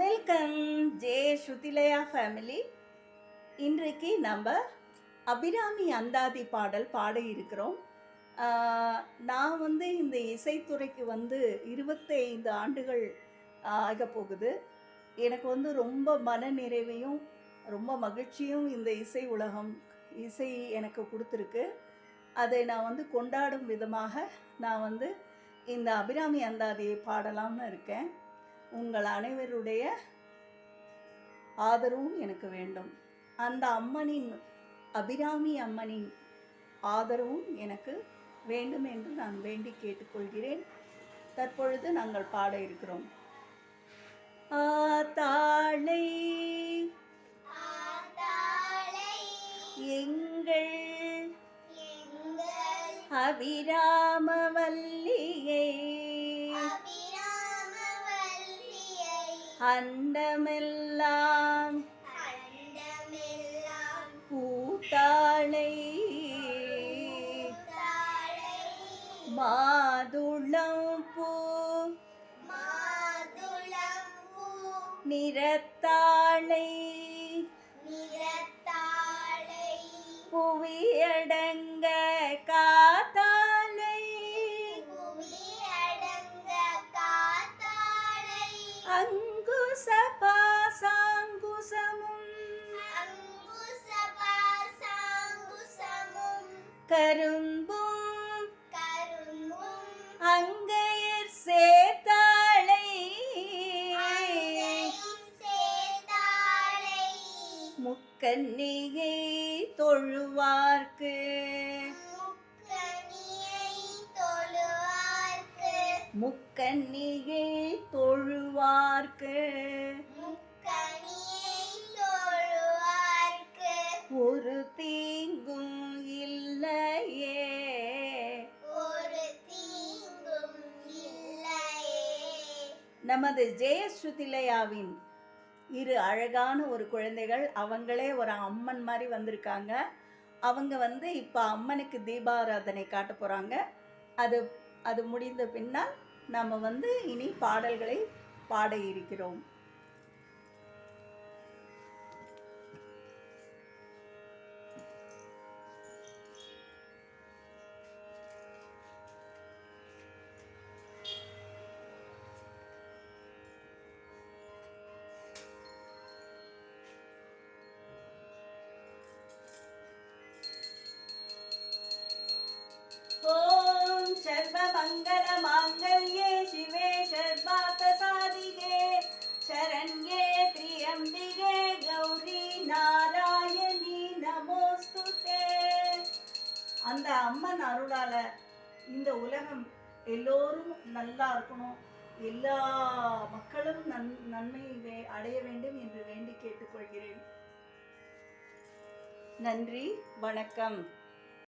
Welcome J Shruthilaya family இன்றைக்கு நம்ம அபிராமி அந்தாதி பாடல் பாட இருக்கிறோம். நான் வந்து இந்த இசைத்துறைக்கு வந்து இருபத்தைந்து ஆண்டுகள் ஆக போகுது. எனக்கு வந்து ரொம்ப மன நிறைவையும் ரொம்ப மகிழ்ச்சியும் இந்த இசை உலகம் இசை எனக்கு கொடுத்துருக்கு. அதை நான் வந்து கொண்டாடும் விதமாக நான் வந்து இந்த அபிராமி அந்தாதியை பாடலாம்னு இருக்கேன். உங்கள் அனைவருடைய ஆதரவும் எனக்கு வேண்டும். அந்த அம்மனின் அபிராமி அம்மனின் ஆதரவும் எனக்கு வேண்டும் என்று நான் வேண்டி கேட்டுக்கொள்கிறேன். தற்பொழுது நாங்கள் பாட இருக்கிறோம். ஆத்தாளை எங்கள் எங்கள் அண்டமெல்லாம் அண்டமெல்லாம் பூத்தாளை தாளை மாதுளம் பூ நிறத்தாளை கரும்பும் அங்கையர் சேத்தாளை முக்கன்னிகை தொழுவார்க்கு. முக்கன்னிகை தொழுவார்க்கு. நமது ஜெயஸ்ருதிலையாவின் இரு அழகான ஒரு குழந்தைகள் அவங்களே ஒரு அம்மன் மாதிரி வந்திருக்காங்க. அவங்க வந்து இப்போ அம்மனுக்கு தீபாராதனை காட்ட போகிறாங்க அது அது முடிந்த பின்னால் நம்ம வந்து இனி பாடல்களை பாட இருக்கிறோம். ஓம் மாங்கல்யே சிவே சர்வார்த்த சாதிகே சரண்யே திரியம்பிகே கௌரி நாராயணி நமோஸ்து அந்த அம்மன் அருளால இந்த உலகம் எல்லோரும் நல்லா இருக்கணும். எல்லா மக்களும் நன் நன்மை வே- அடைய வேண்டும் என்று வேண்டி கேட்டுக்கொள்கிறேன். நன்றி வணக்கம்.